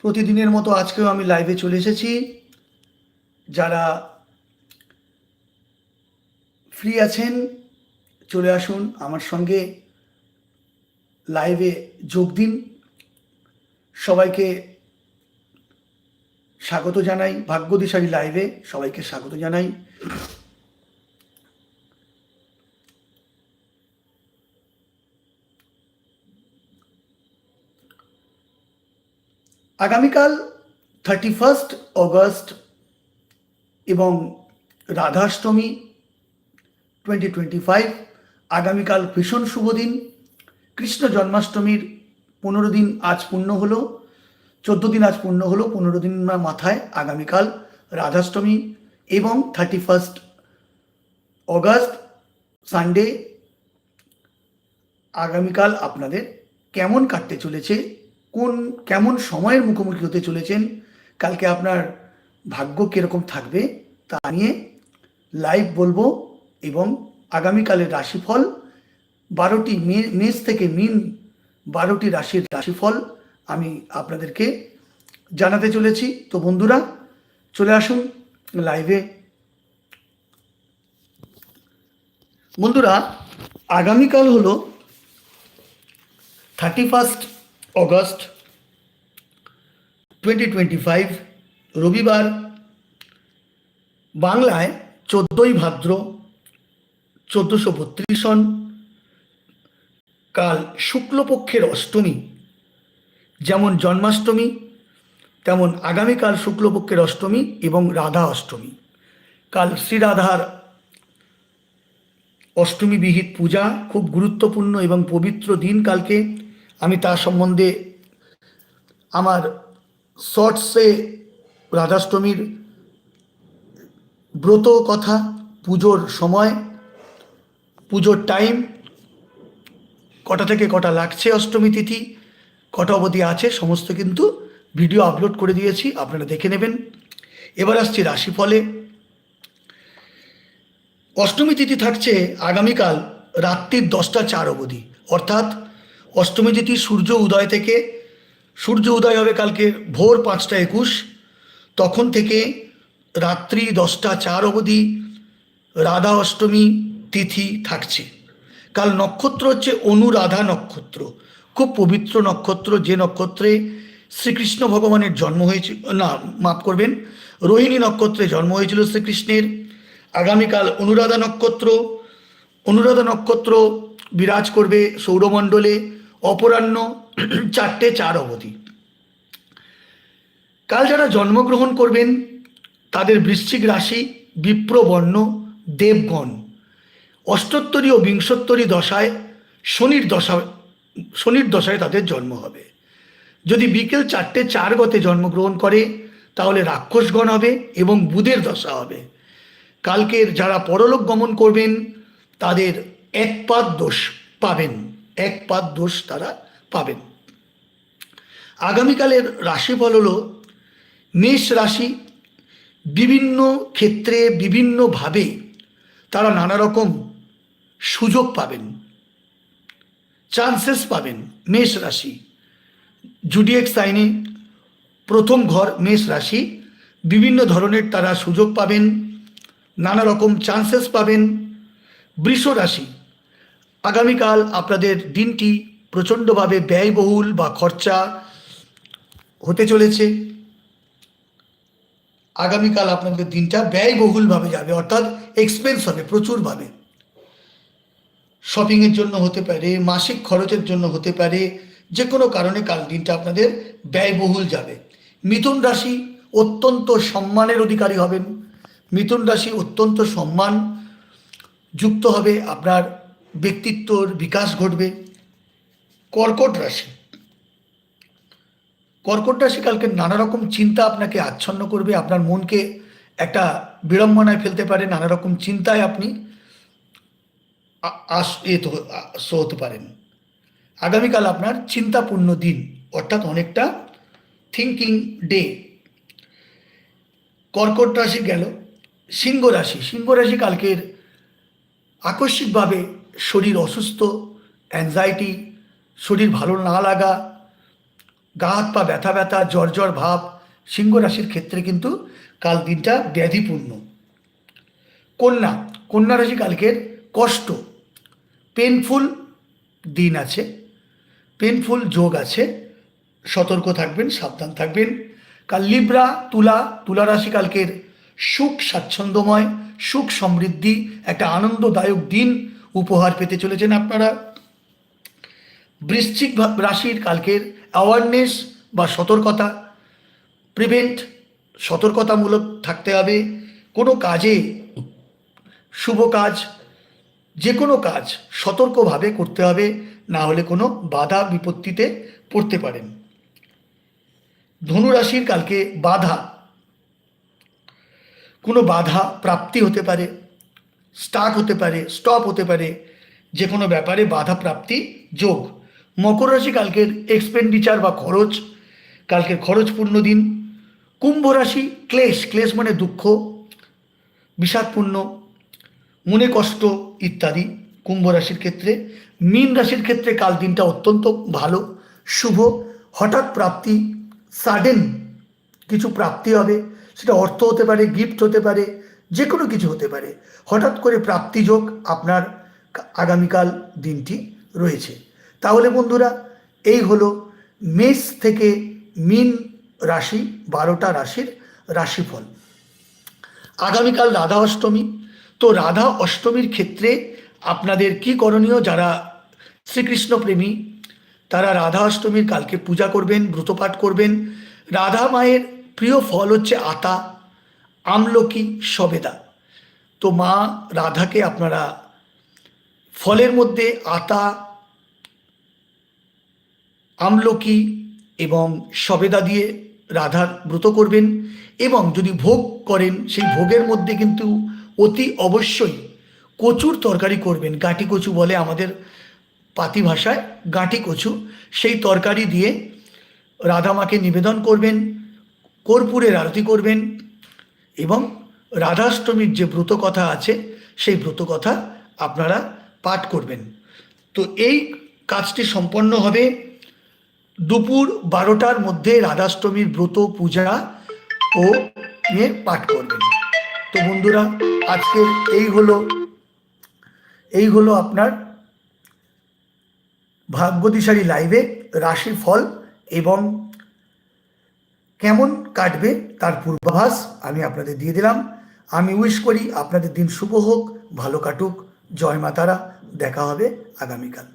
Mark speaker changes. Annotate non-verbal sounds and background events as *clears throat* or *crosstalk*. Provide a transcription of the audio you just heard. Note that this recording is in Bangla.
Speaker 1: প্রতিদিনের মতো আজকেও আমি লাইভে চলে এসেছি। যারা ফ্রি আছেন, চলে আসুন আমার সঙ্গে লাইভে যোগ দিন। সবাইকে স্বাগত জানাই ভাগ্যদিশালী লাইভে সবাইকে স্বাগত জানাই। আগামীকাল থার্টি ফার্স্ট অগস্ট এবং রাধাষ্টমী টোয়েন্টি টোয়েন্টি ফাইভ আগামীকাল ভীষণ শুভ দিন। কৃষ্ণ জন্মাষ্টমীর পনেরো দিন আজ পূর্ণ হলো, চোদ্দ দিন আজ পূর্ণ হলো, পনেরো দিন মাথায় আগামীকাল রাধাষ্টমী এবং থার্টি ফার্স্ট অগাস্ট সানডে আগামীকাল আপনাদের কেমন কাটতে চলেছে কোন, কেমন সময়ের মুখোমুখি হতে চলেছেন, কালকে আপনার ভাগ্য কীরকম থাকবে, তা নিয়ে লাইভ বলব এবং আগামীকালের রাশিফল, বারোটি মেষ থেকে মিন বারোটি রাশির রাশিফল আমি আপনাদেরকে জানাতে চলেছি। তো বন্ধুরা, চলে আসুন লাইভে বন্ধুরা, আগামীকাল হলো thirty first August twenty twenty five রবিবার, বাংলায় চোদ্দোই ভাদ্র চোদ্দোশো বত্রিশ সন, কাল শুক্লপক্ষের অষ্টমী। যেমন জন্মাষ্টমী, তেমন আগামীকাল শুক্লপক্ষের অষ্টমী এবং রাধা অষ্টমী। কাল শ্রীরাধার অষ্টমী বিহিত পূজা, খুব গুরুত্বপূর্ণ এবং পবিত্র দিন কালকে। আমি তার সম্বন্ধে আমার শর্টসে রাধাষ্টমীর ব্রত কথা, পুজোর সময়, পুজোর টাইম, কটা থেকে কটা লাগছে অষ্টমী তিথি, কটা অবধি আছে সমস্ত কিন্তু ভিডিও আপলোড করে দিয়েছি, আপনারা দেখে নেবেন। এবার আসছি রাশিফলে। অষ্টমী তিথি থাকছে আগামীকাল রাত্রির দশটা চার অবধি, অর্থাৎ অষ্টমী তিথি সূর্য উদয় থেকে, সূর্য উদয় হবে কালকে ভোর পাঁচটা একুশ, তখন থেকে রাত্রি দশটা চার অবধি রাধা অষ্টমী তিথি থাকছে। কাল নক্ষত্র হচ্ছে অনুরাধা নক্ষত্র, খুব পবিত্র নক্ষত্র, যে নক্ষত্রে শ্রীকৃষ্ণ ভগবানের জন্ম হয়েছিল না, মাফ করবেন, রোহিণী নক্ষত্রে জন্ম হয়েছিল শ্রীকৃষ্ণের, আগামীকাল অনুরাধা নক্ষত্র অনুরাধা নক্ষত্র বিরাজ করবে সৌরমণ্ডলে অপরাহ্ন *clears throat* চারটে চার অবধি। কাল যারা জন্মগ্রহণ করবেন, তাদের বৃশ্চিক রাশি বিপ্রবর্ণ দেবগণ। অষ্টোত্তরী ও বিংশোত্তরী দশায় শনির দশা, শনির দশায় তাদের জন্ম হবে। যদি বিকেল চারটে চার গতে জন্মগ্রহণ করে, তাহলে রাক্ষসগণ হবে এবং বুধের দশা হবে। কালকের যারা পরলোক গমন করবেন, তাদের এক পাদ দোষ পাবেন। এক পাদ দোষ তারা পাবেন। আগামীকালের রাশিফল হলো মেষ রাশি। বিভিন্ন ক্ষেত্রে বিভিন্নভাবে তারা নানা রকম সুযোগ পাবেন চান্সেস পাবেন মেষ রাশি। জুডিয়েক সাইনে প্রথম ঘর মেষ রাশি। বিভিন্ন ধরনের তারা সুযোগ পাবেন নানা রকম চান্সেস পাবেন। বৃষ রাশি আগামীকাল আপনাদের দিনটি প্রচণ্ডভাবে ব্যয়বহুল বা খরচা হতে চলেছে। আগামীকাল আপনাদের দিনটা ব্যয়বহুলভাবে যাবে, অর্থাৎ এক্সপেন্স হবে প্রচুরভাবে। শপিংয়ের জন্য হতে পারে, মাসিক খরচের জন্য হতে পারে যে কোনো কারণে কাল দিনটা আপনাদের ব্যয়বহুল যাবে। মিথুন রাশি অত্যন্ত সম্মানের অধিকারী হবেন। মিথুন রাশি অত্যন্ত সম্মান যুক্ত হবে আপনার ব্যক্তিত্বর বিকাশ ঘটবে। কর্কট রাশি। কর্কট রাশি কালকে নানা রকম চিন্তা আপনাকে আচ্ছন্ন করবে। আপনার মনকে একটা বিড়ম্বনায় ফেলতে পারে। নানা রকম চিন্তায় আপনি হতে পারেন। আগামীকাল আপনার চিন্তাপূর্ণ দিন, অর্থাৎ অনেকটা থিঙ্কিং ডে কর্কট রাশি গেল। সিংহ রাশি। সিংহ রাশি কালকের আকস্মিকভাবে শরীর অসুস্থ অ্যাংজাইটি শরীর ভালো না লাগা, গা হাত পা ব্যথা ব্যথা, জ্বর জ্বর ভাব, সিংহ রাশির ক্ষেত্রে কিন্তু কাল দিনটা ব্যাধিপূর্ণ। কন্যা কন্যা রাশি কালকের কষ্ট। পেনফুল দিন আছে পেনফুল যোগ আছে, সতর্ক থাকবেন, সাবধান থাকবেন। কাল লিব্রা তুলা তুলা রাশি কালকের সুখ, স্বাচ্ছন্দ্যময়, সুখ সমৃদ্ধি, একটা আনন্দদায়ক দিন। উপহার পেতে চলেছেন আপনারা। বৃশ্চিক রাশির কালকের অ্যাওয়ারনেস বা সতর্কতা প্রিভেন্ট সতর্কতামূলক থাকতে হবে। কোনো কাজে শুভ কাজ যে কোনো কাজ সতর্কভাবে করতে হবে, না হলে কোনো বাধা বিপত্তিতে পড়তে পারেন। ধনুরাশির কালকে বাধা, কোনো বাধা প্রাপ্তি হতে পারে। স্টাক হতে পারে স্টপ হতে পারে যে কোনো ব্যাপারে বাধা প্রাপ্তি যোগ। মকর রাশি কালকের এক্সপেন্ডিচার বা খরচ, কালকের খরচপূর্ণ দিন। কুম্ভ রাশি, ক্লেশ ক্লেশ মানে দুঃখ, বিষাদপূর্ণ, মনে কষ্ট ইত্যাদি। কুম্ভ রাশির ক্ষেত্রে, মীন রাশির ক্ষেত্রে কাল দিনটা অত্যন্ত ভালো, শুভ। হঠাৎ প্রাপ্তি সাডেন কিছু প্রাপ্তি হবে। সেটা অর্থ হতে পারে গিফট হতে পারে যে কোনো কিছু হতে পারে। হঠাৎ করে প্রাপ্তিযোগ আপনার আগামীকাল দিনটি রয়েছে। তাহলে বন্ধুরা, এই হলো মেষ থেকে মিন রাশি, বারোটা রাশির রাশিফল। আগামীকাল রাধা অষ্টমী। তো রাধা অষ্টমীর ক্ষেত্রে আপনাদের কি করণীয়? যারা শ্রীকৃষ্ণ প্রেমী তারা রাধা অষ্টমীর কালকে পূজা করবেন, ব্রতপাঠ করবেন। রাধা মায়ের প্রিয় ফল হচ্ছে আতা। আমলকি সবেদা। তো মা রাধাকে আপনারা ফলের মধ্যে আতা, আমলকি এবং সবেদা দিয়ে রাধার ব্রত করবেন এবং যদি ভোগ করেন, সেই ভোগের মধ্যে কিন্তু অতি অবশ্যই কচুর তরকারি করবেন। গাঁটি কচু বলে আমাদের পাতি ভাষায় গাঁটি কচু। সেই তরকারি দিয়ে রাধা মাকে নিবেদন করবেন, কর্পূরের আরতি করবেন এবং রাধাষ্টমীর যে ব্রত কথা আছে, সেই ব্রত কথা আপনারা পাঠ করবেন। তো এই কাজটি সম্পন্ন হবে দুপুর বারোটার মধ্যে রাধাষ্টমীর ব্রত, পূজা ও নিয়ে পাঠ করবেন। তো বন্ধুরা, আজকে এই হলো এই হলো আপনার ভাগ্যদিশালী লাইভে রাশির ফল এবং কেমন কাটবে তার পূর্বাভাস আমি আপনাদের দিয়ে দিলাম। আমি উইশ করি আপনাদের দিন শুভ হোক, ভালো কাটুক। জয় মাতারা, দেখা হবে আগামীকাল।